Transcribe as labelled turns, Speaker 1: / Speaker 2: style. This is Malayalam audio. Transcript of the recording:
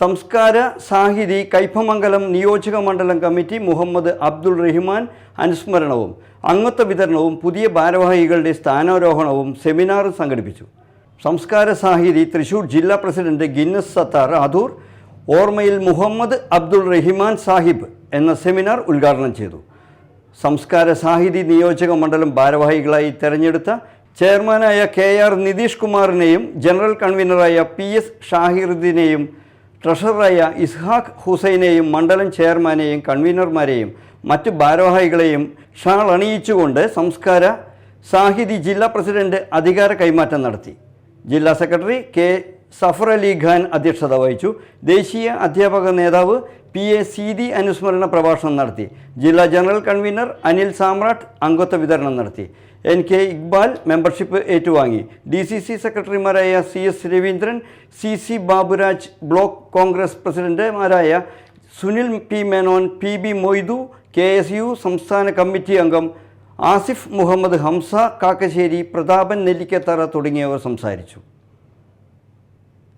Speaker 1: സംസ്കാര സാഹിതി കൈപ്പമംഗലം നിയോജക മണ്ഡലം കമ്മിറ്റി മുഹമ്മദ് അബ്ദുൾ റഹിമാൻ അനുസ്മരണവും അംഗത്വ വിതരണവും പുതിയ ഭാരവാഹികളുടെ സ്ഥാനാരോഹണവും സെമിനാർ സംഘടിപ്പിച്ചു. സംസ്കാര സാഹിതി തൃശൂർ ജില്ലാ പ്രസിഡന്റ് ഗിന്നസ് സത്താർ അധൂർ ഓർമ്മയിൽ മുഹമ്മദ് അബ്ദുൾ റഹിമാൻ സാഹിബ് എന്ന സെമിനാർ ഉദ്ഘാടനം ചെയ്തു. സംസ്കാര സാഹിതി നിയോജക മണ്ഡലം ഭാരവാഹികളായി തെരഞ്ഞെടുത്ത ചെയർമാനായ കെ ആർ നിതീഷ് കുമാറിനെയും ജനറൽ കൺവീനറായ പി എസ് ഷാഹിറുദ്ദീനെയും ട്രഷററായ ഇസ്ഹാഖ് ഹുസൈനെയും മണ്ഡലം ചെയർമാനെയും കൺവീനർമാരെയും മറ്റ് ഭാരവാഹികളെയും ഷാൾ അണിയിച്ചുകൊണ്ട് സംസ്കാര സാഹിതി ജില്ലാ പ്രസിഡന്റ് അധികാര കൈമാറ്റം നടത്തി. ജില്ലാ സെക്രട്ടറി കെ സഫർ അലി ഖാൻ അധ്യക്ഷത വഹിച്ചു. ദേശീയ അധ്യാപക നേതാവ് പി എ സീതി അനുസ്മരണ പ്രഭാഷണം നടത്തി. ജില്ലാ ജനറൽ കൺവീനർ അനിൽ സാമ്രാട്ട് അംഗത്വ വിതരണം നടത്തി. എൻ കെ ഇക്ബാൽ മെമ്പർഷിപ്പ് ഏറ്റുവാങ്ങി. ഡി സി സി സെക്രട്ടറിമാരായ C S Raveendran C C Baburaj block Congress പ്രസിഡന്റുമാരായ Sunil P Menon P B Moidu K S U സംസ്ഥാന കമ്മിറ്റി അംഗം ആസിഫ് മുഹമ്മദ് ഹംസ കാക്കശ്ശേരി പ്രതാപൻ നെല്ലിക്കത്തറ തുടങ്ങിയവർ സംസാരിച്ചു.